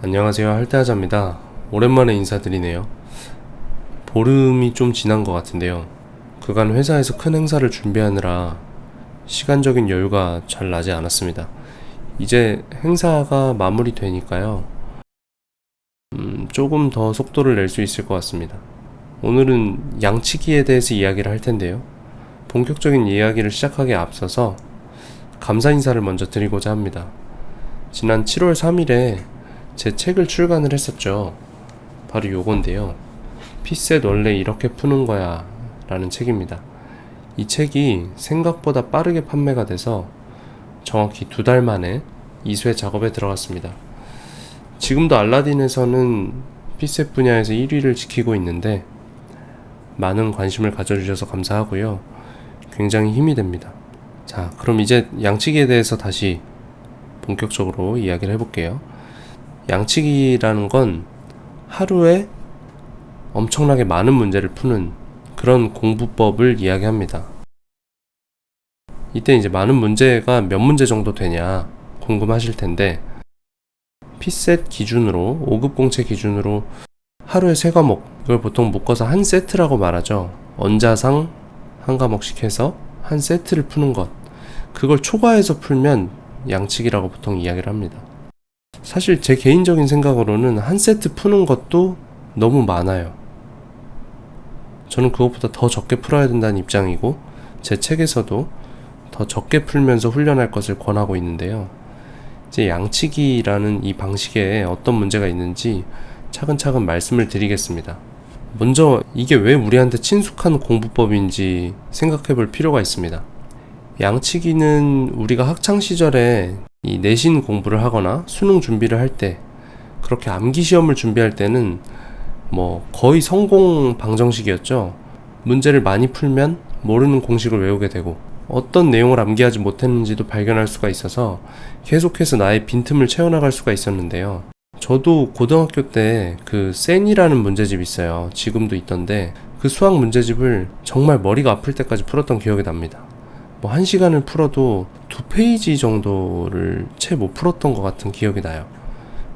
안녕하세요. 할때하자입니다. 오랜만에 인사드리네요. 보름이 좀 지난 것 같은데요. 그간 회사에서 큰 행사를 준비하느라 시간적인 여유가 잘 나지 않았습니다. 이제 행사가 마무리되니까요. 음, 조금 더 속도를 낼 수 있을 것 같습니다. 오늘은 양치기에 대해서 이야기를 할 텐데요. 본격적인 이야기를 시작하기에 앞서서 감사 인사를 먼저 드리고자 합니다. 지난 7월 3일에 제 책을 출간을 했었죠. 바로 요건데요. 피셋 원래 이렇게 푸는 거야 라는 책입니다. 이 책이 생각보다 빠르게 판매가 돼서 정확히 두 달 만에 이수의 작업에 들어갔습니다. 지금도 알라딘에서는 피셋 분야에서 1위를 지키고 있는데 많은 관심을 가져주셔서 감사하고요. 굉장히 힘이 됩니다. 자, 그럼 이제 양치기에 대해서 다시 본격적으로 이야기를 해볼게요. 양치기라는 건 하루에 엄청나게 많은 문제를 푸는 그런 공부법을 이야기합니다. 이때 이제 많은 문제가 몇 문제 정도 되냐 궁금하실 텐데 피셋 기준으로 5급 공채 기준으로 하루에 세 과목 이걸 보통 묶어서 한 세트라고 말하죠. 언자상 한 과목씩 해서 한 세트를 푸는 것 그걸 초과해서 풀면 양치기라고 보통 이야기를 합니다. 사실 제 개인적인 생각으로는 한 세트 푸는 것도 너무 많아요. 저는 그것보다 더 적게 풀어야 된다는 입장이고, 제 책에서도 더 적게 풀면서 훈련할 것을 권하고 있는데요. 이제 양치기라는 이 방식에 어떤 문제가 있는지 차근차근 말씀을 드리겠습니다. 먼저 이게 왜 우리한테 친숙한 공부법인지 생각해 볼 필요가 있습니다. 양치기는 우리가 학창 시절에 이 내신 공부를 하거나 수능 준비를 할 때 그렇게 암기 시험을 준비할 때는 뭐 거의 성공 방정식이었죠. 문제를 많이 풀면 모르는 공식을 외우게 되고 어떤 내용을 암기하지 못했는지도 발견할 수가 있어서 계속해서 나의 빈틈을 채워나갈 수가 있었는데요. 저도 고등학교 때 그 센이라는 문제집 있어요. 지금도 있던데 그 수학 문제집을 정말 머리가 아플 때까지 풀었던 기억이 납니다. 뭐 한 시간을 풀어도 두 페이지 정도를 채 못 풀었던 것 같은 기억이 나요.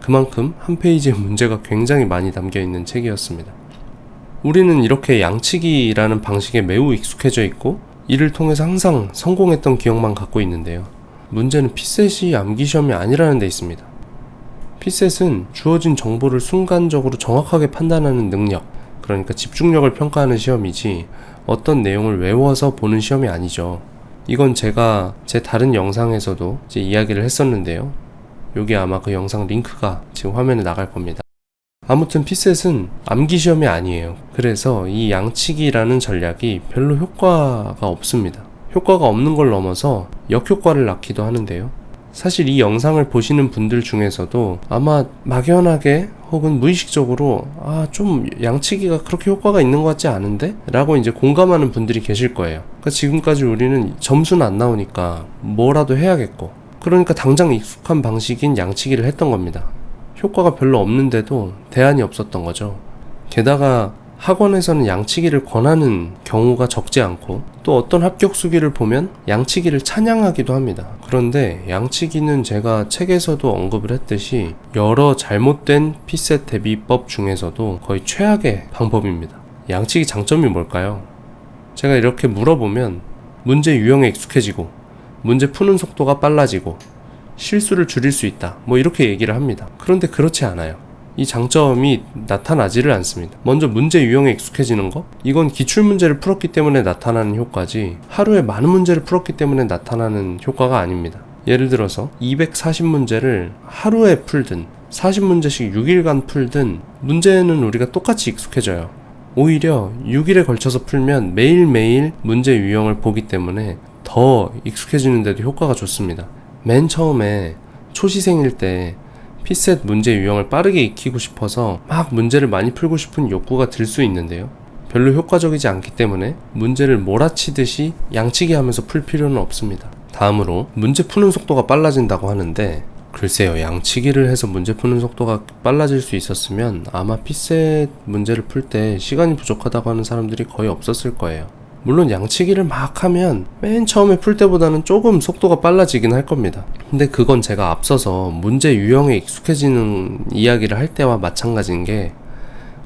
그만큼 한 페이지에 문제가 굉장히 많이 담겨 있는 책이었습니다. 우리는 이렇게 양치기라는 방식에 매우 익숙해져 있고 이를 통해서 항상 성공했던 기억만 갖고 있는데요. 문제는 피셋이 암기 시험이 아니라는 데 있습니다. 피셋은 주어진 정보를 순간적으로 정확하게 판단하는 능력, 그러니까 집중력을 평가하는 시험이지 어떤 내용을 외워서 보는 시험이 아니죠. 이건 제가 제 다른 영상에서도 이제 이야기를 했었는데요. 여기 아마 그 영상 링크가 지금 화면에 나갈 겁니다. 아무튼 피셋은 암기 시험이 아니에요. 그래서 이 양치기라는 전략이 별로 효과가 없습니다. 효과가 없는 걸 넘어서 역효과를 낳기도 하는데요. 사실 이 영상을 보시는 분들 중에서도 아마 막연하게 혹은 무의식적으로 아 좀 양치기가 그렇게 효과가 있는 것 같지 않은데? 라고 이제 공감하는 분들이 계실 거예요. 그러니까 지금까지 우리는 점수는 안 나오니까 뭐라도 해야겠고 그러니까 당장 익숙한 방식인 양치기를 했던 겁니다. 효과가 별로 없는데도 대안이 없었던 거죠. 게다가 학원에서는 양치기를 권하는 경우가 적지 않고 또 어떤 합격 수기를 보면 양치기를 찬양하기도 합니다. 그런데 양치기는 제가 책에서도 언급을 했듯이 여러 잘못된 피셋 대비법 중에서도 거의 최악의 방법입니다. 양치기 장점이 뭘까요? 제가 이렇게 물어보면 문제 유형에 익숙해지고 문제 푸는 속도가 빨라지고 실수를 줄일 수 있다. 뭐 이렇게 얘기를 합니다. 그런데 그렇지 않아요. 이 장점이 나타나지를 않습니다. 먼저 문제 유형에 익숙해지는 거? 이건 기출 문제를 풀었기 때문에 나타나는 효과지 하루에 많은 문제를 풀었기 때문에 나타나는 효과가 아닙니다. 예를 들어서 240문제를 하루에 풀든 40문제씩 6일간 풀든 문제는 우리가 똑같이 익숙해져요. 오히려 6일에 걸쳐서 풀면 매일매일 문제 유형을 보기 때문에 더 익숙해지는데도 효과가 좋습니다. 맨 처음에 초시생일 때 피셋 문제 유형을 빠르게 익히고 싶어서 막 문제를 많이 풀고 싶은 욕구가 들 수 있는데요. 별로 효과적이지 않기 때문에 문제를 몰아치듯이 양치기 하면서 풀 필요는 없습니다. 다음으로 문제 푸는 속도가 빨라진다고 하는데 글쎄요 양치기를 해서 문제 푸는 속도가 빨라질 수 있었으면 아마 피셋 문제를 풀 때 시간이 부족하다고 하는 사람들이 거의 없었을 거예요. 물론 양치기를 막 하면 맨 처음에 풀 때보다는 조금 속도가 빨라지긴 할 겁니다. 근데 그건 제가 앞서서 문제 유형에 익숙해지는 이야기를 할 때와 마찬가지인 게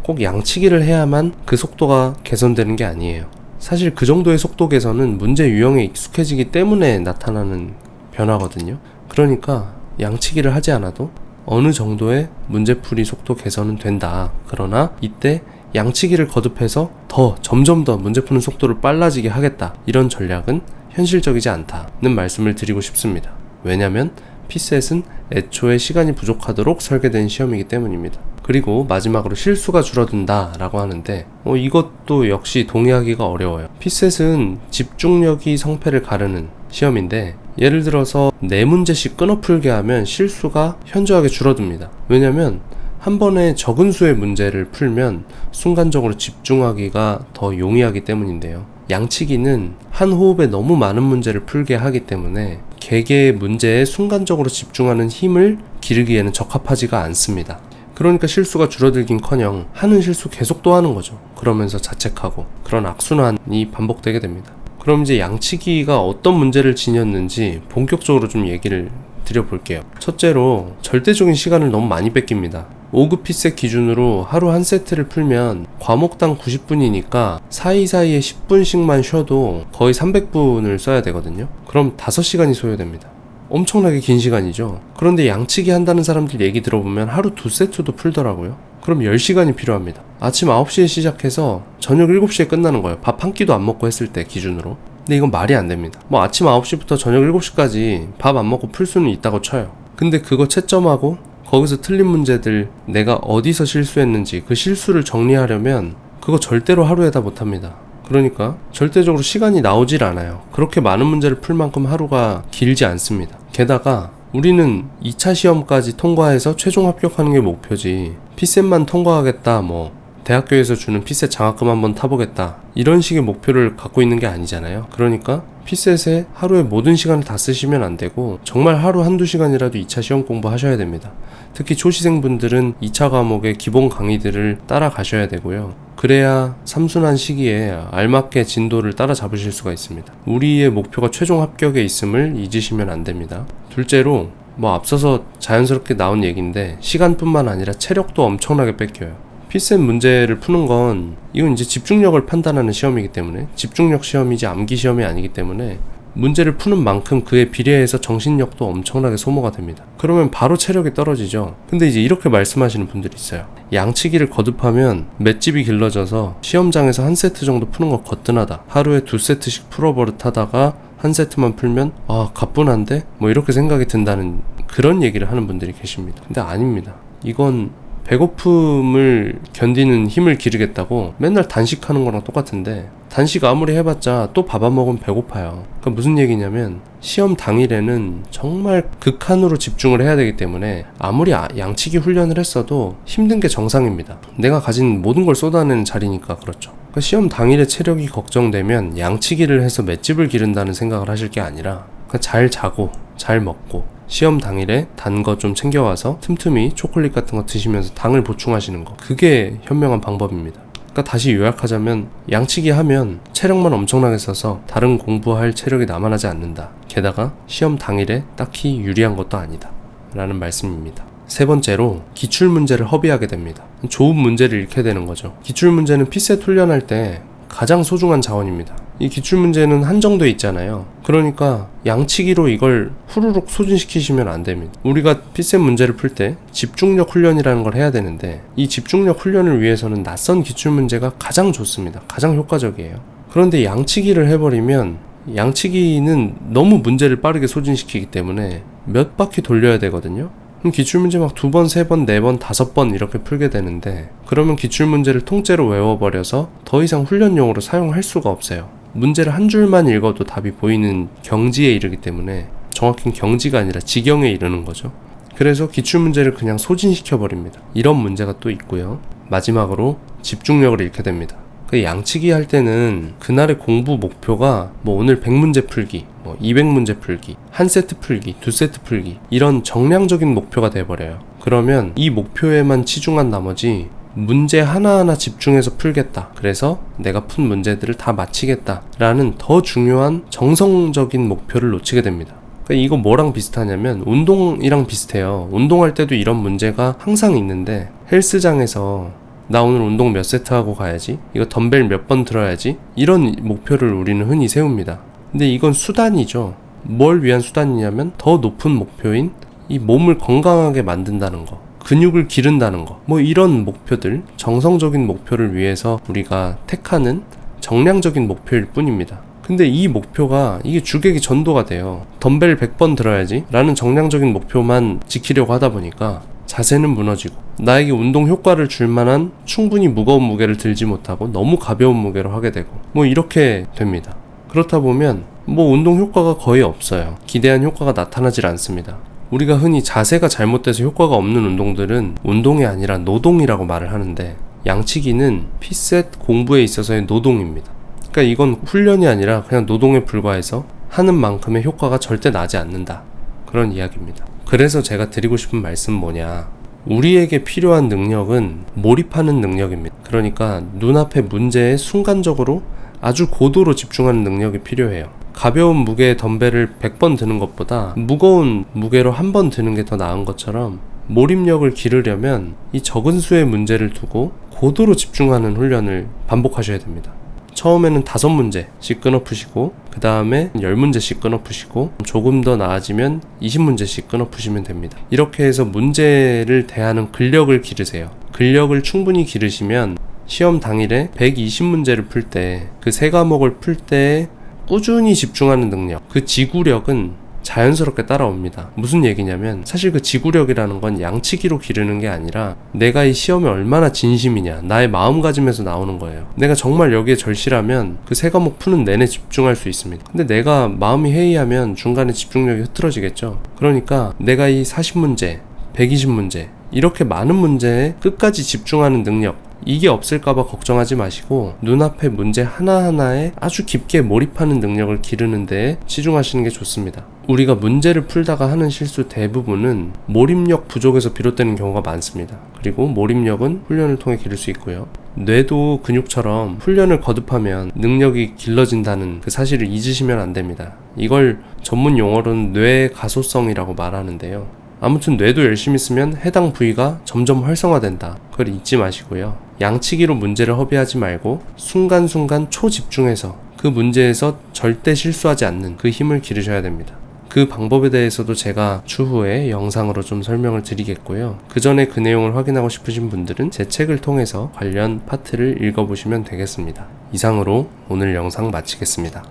꼭 양치기를 해야만 그 속도가 개선되는 게 아니에요. 사실 그 정도의 속도 개선은 문제 유형에 익숙해지기 때문에 나타나는 변화거든요. 그러니까 양치기를 하지 않아도 어느 정도의 문제풀이 속도 개선은 된다. 그러나 이때 양치기를 거듭해서 더 점점 더 문제 푸는 속도를 빨라지게 하겠다. 이런 전략은 현실적이지 않다는 말씀을 드리고 싶습니다. 왜냐면 피셋은 애초에 시간이 부족하도록 설계된 시험이기 때문입니다. 그리고 마지막으로 실수가 줄어든다 라고 하는데 어, 이것도 역시 동의하기가 어려워요. 피셋은 집중력이 성패를 가르는 시험인데 예를 들어서 네 문제씩 끊어 풀게 하면 실수가 현저하게 줄어듭니다. 왜냐면 한 번에 적은 수의 문제를 풀면 순간적으로 집중하기가 더 용이하기 때문인데요. 양치기는 한 호흡에 너무 많은 문제를 풀게 하기 때문에 개개의 문제에 순간적으로 집중하는 힘을 기르기에는 적합하지가 않습니다. 그러니까 실수가 줄어들긴 커녕 하는 실수 계속 또 하는 거죠. 그러면서 자책하고 그런 악순환이 반복되게 됩니다. 그럼 이제 양치기가 어떤 문제를 지녔는지 본격적으로 좀 얘기를 드려볼게요. 첫째로 절대적인 시간을 너무 많이 뺏깁니다. 5급 피셋 기준으로 하루 한 세트를 풀면 과목당 90분이니까 사이사이에 10분씩만 쉬어도 거의 300분을 써야 되거든요. 그럼 5시간이 소요됩니다. 엄청나게 긴 시간이죠. 그런데 양치기 한다는 사람들 얘기 들어보면 하루 두 세트도 풀더라고요. 그럼 10시간이 필요합니다. 아침 9시에 시작해서 저녁 7시에 끝나는 거예요. 밥 한 끼도 안 먹고 했을 때 기준으로. 근데 이건 말이 안 됩니다. 뭐 아침 9시부터 저녁 7시까지 밥 안 먹고 풀 수는 있다고 쳐요. 근데 그거 채점하고 거기서 틀린 문제들 내가 어디서 실수했는지 그 실수를 정리하려면 그거 절대로 하루에 다 못합니다. 그러니까 절대적으로 시간이 나오질 않아요. 그렇게 많은 문제를 풀 만큼 하루가 길지 않습니다. 게다가 우리는 2차 시험까지 통과해서 최종 합격하는 게 목표지. 피셋만 통과하겠다, 뭐, 대학교에서 주는 피셋 장학금 한번 타보겠다. 이런 식의 목표를 갖고 있는 게 아니잖아요. 그러니까 피셋에 하루에 모든 시간을 다 쓰시면 안 되고, 정말 하루 한두 시간이라도 2차 시험 공부 하셔야 됩니다. 특히 초시생분들은 2차 과목의 기본 강의들을 따라가셔야 되고요. 그래야 삼순한 시기에 알맞게 진도를 따라잡으실 수가 있습니다. 우리의 목표가 최종 합격에 있음을 잊으시면 안 됩니다. 둘째로 뭐 앞서서 자연스럽게 나온 얘기인데 시간뿐만 아니라 체력도 엄청나게 뺏겨요. 피셋 문제를 푸는 건 이건 이제 집중력을 판단하는 시험이기 때문에 집중력 시험이지 암기 시험이 아니기 때문에 문제를 푸는 만큼 그에 비례해서 정신력도 엄청나게 소모가 됩니다. 그러면 바로 체력이 떨어지죠. 근데 이제 이렇게 말씀하시는 분들이 있어요. 양치기를 거듭하면 맷집이 길러져서 시험장에서 한 세트 정도 푸는 거 거뜬하다. 하루에 두 세트씩 풀어버릇 하다가 한 세트만 풀면 아 가뿐한데 뭐 이렇게 생각이 든다는 그런 얘기를 하는 분들이 계십니다. 근데 아닙니다. 이건 배고픔을 견디는 힘을 기르겠다고 맨날 단식하는 거랑 똑같은데 단식 아무리 해봤자 또 밥 안 먹으면 배고파요. 그러니까 무슨 얘기냐면 시험 당일에는 정말 극한으로 집중을 해야 되기 때문에 아무리 아- 양치기 훈련을 했어도 힘든 게 정상입니다. 내가 가진 모든 걸 쏟아내는 자리니까 그렇죠. 그러니까 시험 당일에 체력이 걱정되면 양치기를 해서 맷집을 기른다는 생각을 하실 게 아니라 그러니까 잘 자고 잘 먹고 시험 당일에 단 거 좀 챙겨와서 틈틈이 초콜릿 같은 거 드시면서 당을 보충하시는 거 그게 현명한 방법입니다. 그러니까 다시 요약하자면 양치기 하면 체력만 엄청나게 써서 다른 공부할 체력이 남아나지 않는다. 게다가 시험 당일에 딱히 유리한 것도 아니다. 라는 말씀입니다. 세 번째로 기출 문제를 허비하게 됩니다. 좋은 문제를 잃게 되는 거죠. 기출 문제는 피셋 훈련할 때 가장 소중한 자원입니다. 이 기출 문제는 한정돼 있잖아요. 그러니까 양치기로 이걸 후루룩 소진시키시면 안 됩니다. 우리가 피셋 문제를 풀 때 집중력 훈련이라는 걸 해야 되는데 이 집중력 훈련을 위해서는 낯선 기출 문제가 가장 좋습니다. 가장 효과적이에요. 그런데 양치기를 해버리면 양치기는 너무 문제를 빠르게 소진시키기 때문에 몇 바퀴 돌려야 되거든요. 그럼 기출문제 막 두 번, 세 번, 네 번, 다섯 번 이렇게 풀게 되는데 그러면 기출문제를 통째로 외워버려서 더 이상 훈련용으로 사용할 수가 없어요. 문제를 한 줄만 읽어도 답이 보이는 경지에 이르기 때문에 정확히 경지가 아니라 지경에 이르는 거죠. 그래서 기출 문제를 그냥 소진시켜 버립니다. 이런 문제가 또 있고요. 마지막으로 집중력을 잃게 됩니다. 그 양치기 할 때는 그날의 공부 목표가 뭐 오늘 100문제 풀기, 뭐 200문제 풀기, 한 세트 풀기, 두 세트 풀기 이런 정량적인 목표가 돼버려요. 그러면 이 목표에만 치중한 나머지 문제 하나하나 집중해서 풀겠다. 그래서 내가 푼 문제들을 다 마치겠다. 라는 더 중요한 정성적인 목표를 놓치게 됩니다. 그러니까 이거 뭐랑 비슷하냐면 운동이랑 비슷해요. 운동할 때도 이런 문제가 항상 있는데 헬스장에서 나 오늘 운동 몇 세트 하고 가야지. 이거 덤벨 몇 번 들어야지. 이런 목표를 우리는 흔히 세웁니다. 근데 이건 수단이죠. 뭘 위한 수단이냐면 더 높은 목표인 이 몸을 건강하게 만든다는 거. 근육을 기른다는 거. 뭐 이런 목표들, 정성적인 목표를 위해서 우리가 택하는 정량적인 목표일 뿐입니다. 근데 이 목표가 이게 주객이 전도가 돼요. 덤벨 100번 들어야지 라는 정량적인 목표만 지키려고 하다 보니까 자세는 무너지고 나에게 운동 효과를 줄 만한 충분히 무거운 무게를 들지 못하고 너무 가벼운 무게로 하게 되고 뭐 이렇게 됩니다. 그렇다 보면 뭐 운동 효과가 거의 없어요. 기대한 효과가 나타나질 않습니다. 우리가 흔히 자세가 잘못돼서 효과가 없는 운동들은 운동이 아니라 노동이라고 말을 하는데 양치기는 피셋 공부에 있어서의 노동입니다. 그러니까 이건 훈련이 아니라 그냥 노동에 불과해서 하는 만큼의 효과가 절대 나지 않는다. 그런 이야기입니다. 그래서 제가 드리고 싶은 말씀 뭐냐. 우리에게 필요한 능력은 몰입하는 능력입니다. 그러니까 눈앞의 문제에 순간적으로 아주 고도로 집중하는 능력이 필요해요. 가벼운 무게의 덤벨을 100번 드는 것보다 무거운 무게로 한 번 드는 게 더 나은 것처럼 몰입력을 기르려면 이 적은 수의 문제를 두고 고도로 집중하는 훈련을 반복하셔야 됩니다. 처음에는 다섯 문제씩 끊어 푸시고 그 다음에 열 문제씩 끊어 푸시고 조금 더 나아지면 20문제씩 끊어 푸시면 됩니다. 이렇게 해서 문제를 대하는 근력을 기르세요. 근력을 충분히 기르시면 시험 당일에 120문제를 풀 때 그 세 과목을 풀 때 꾸준히 집중하는 능력 그 지구력은 자연스럽게 따라옵니다. 무슨 얘기냐면 사실 그 지구력이라는 건 양치기로 기르는 게 아니라 내가 이 시험에 얼마나 진심이냐 나의 마음가짐에서 나오는 거예요. 내가 정말 여기에 절실하면 그 세 과목 푸는 내내 집중할 수 있습니다. 근데 내가 마음이 해이하면 중간에 집중력이 흐트러지겠죠. 그러니까 내가 이 40문제, 120문제 이렇게 많은 문제에 끝까지 집중하는 능력 이게 없을까봐 걱정하지 마시고 눈앞의 문제 하나하나에 아주 깊게 몰입하는 능력을 기르는 데에 치중하시는 게 좋습니다. 우리가 문제를 풀다가 하는 실수 대부분은 몰입력 부족에서 비롯되는 경우가 많습니다. 그리고 몰입력은 훈련을 통해 기를 수 있고요. 뇌도 근육처럼 훈련을 거듭하면 능력이 길러진다는 그 사실을 잊으시면 안 됩니다. 이걸 전문 용어로는 뇌 가소성이라고 말하는데요. 아무튼 뇌도 열심히 쓰면 해당 부위가 점점 활성화된다. 그걸 잊지 마시고요. 양치기로 문제를 허비하지 말고 순간순간 초집중해서 그 문제에서 절대 실수하지 않는 그 힘을 기르셔야 됩니다. 그 방법에 대해서도 제가 추후에 영상으로 좀 설명을 드리겠고요. 그 전에 그 내용을 확인하고 싶으신 분들은 제 책을 통해서 관련 파트를 읽어보시면 되겠습니다. 이상으로 오늘 영상 마치겠습니다.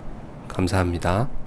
감사합니다.